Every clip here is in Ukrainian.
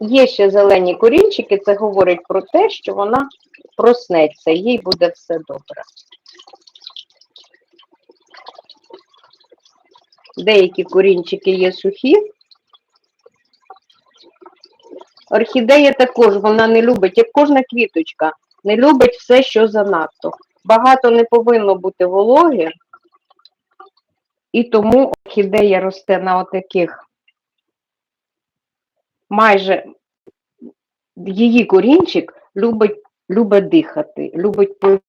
Є ще зелені корінчики, це говорить про те, що вона проснеться, їй буде все добре. Деякі корінчики є сухі. Орхідея також вона не любить, як кожна квіточка, не любить все, що занадто. Багато не повинно бути вологи, і тому орхідея росте на отаких майже її корінчик любить, любить дихати, любить пов-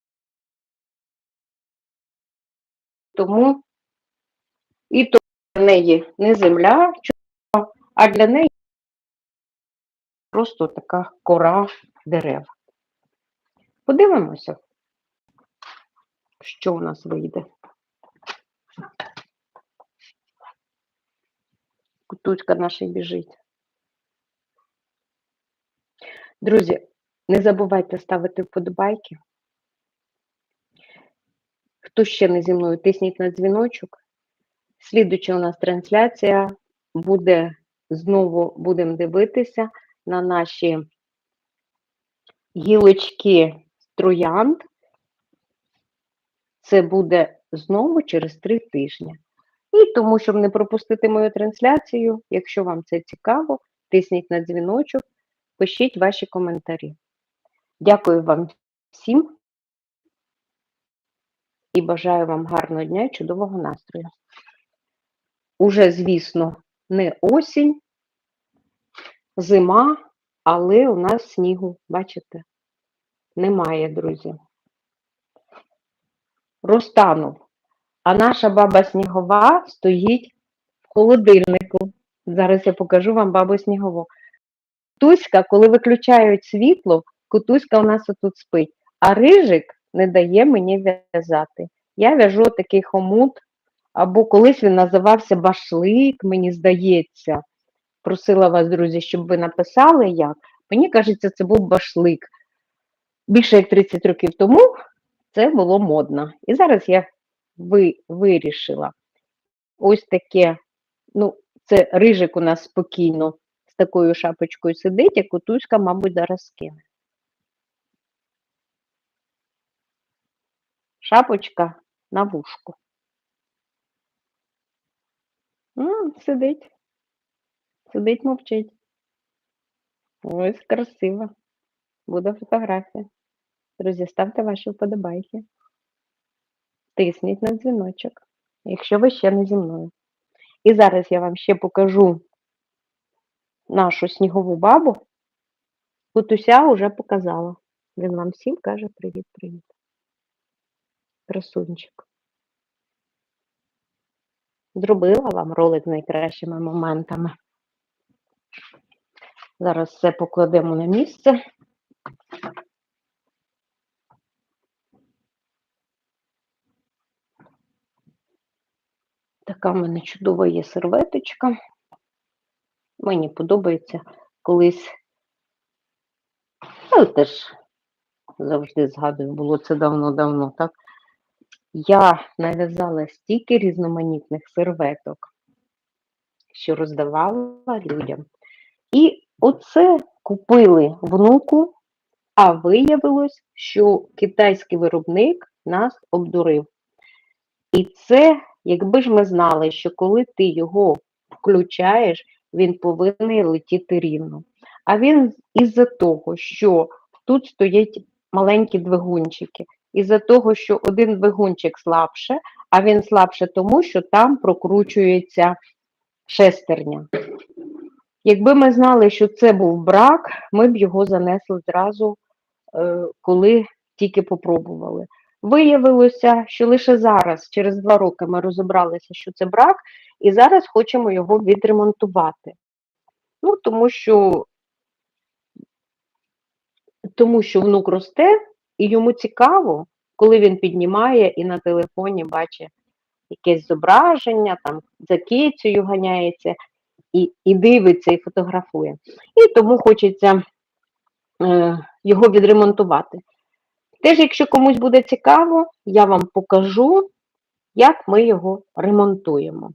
тому і то для неї не земля, а для неї просто така кора дерев. Подивимося, що у нас вийде. Кутучка наша біжить. Друзі, не забувайте ставити вподобайки. Хто ще не зі мною, тисніть на дзвіночок. Слідуча у нас трансляція буде знову будемо дивитися на наші гілочки троянд. Це буде знову через три тижні. І тому, щоб не пропустити мою трансляцію, якщо вам це цікаво, тисніть на дзвіночок, пишіть ваші коментарі. Дякую вам всім і бажаю вам гарного дня і чудового настрою. Уже, звісно, не осінь, зима, але у нас снігу, бачите, немає, друзі. Розтанув. А наша баба снігова стоїть в холодильнику. Зараз я покажу вам бабу снігову. Кутуська, коли виключають світло, кутуська у нас отут спить, а рижик не дає мені в'язати. Я в'яжу такий хомут, або колись він називався башлик, мені здається. Просила вас, друзі, щоб ви написали як. Мені кажеться, це був башлик. Більше як 30 років тому це було модно. І зараз я ви, вирішила. Ось таке, ну, це рижик у нас спокійно такою шапочкою сидить, а кутузька, мабуть, зараз скине. Шапочка на вушку. М, сидить. Сидить, мовчить. Ось красиво. Буде фотографія. Друзі, ставте ваші вподобайки. Тисніть на дзвіночок, якщо ви ще не зі мною. І зараз я вам ще покажу нашу снігову бабу. Кутуся вже показала. Він вам всім каже привіт-привіт. Красунчик. Зробила вам ролик з найкращими моментами. Зараз все покладемо на місце. Така в мене чудова є серветочка. Мені подобається колись. Ну, теж завжди згадую, було це давно-давно, так? Я нав'язала стільки різноманітних серветок, що роздавала людям. І оце купили внуку, а виявилось, що китайський виробник нас обдурив. І це, якби ж ми знали, що коли ти його включаєш, він повинен летіти рівно. А він із-за того, що тут стоять маленькі двигунчики, із-за того, що один двигунчик слабше, а він слабше тому, що там прокручується шестерня. Якби ми знали, що це був брак, ми б його занесли зразу, е, коли тільки попробували. Виявилося, що лише зараз, через два роки, ми розібралися, що це брак, і зараз хочемо його відремонтувати. Ну, тому що, тому що внук росте, і йому цікаво, коли він піднімає і на телефоні бачить якесь зображення, там за кицею ганяється, і, і дивиться, і фотографує. І тому хочеться е, його відремонтувати. Теж, якщо комусь буде цікаво, я вам покажу, як ми його ремонтуємо.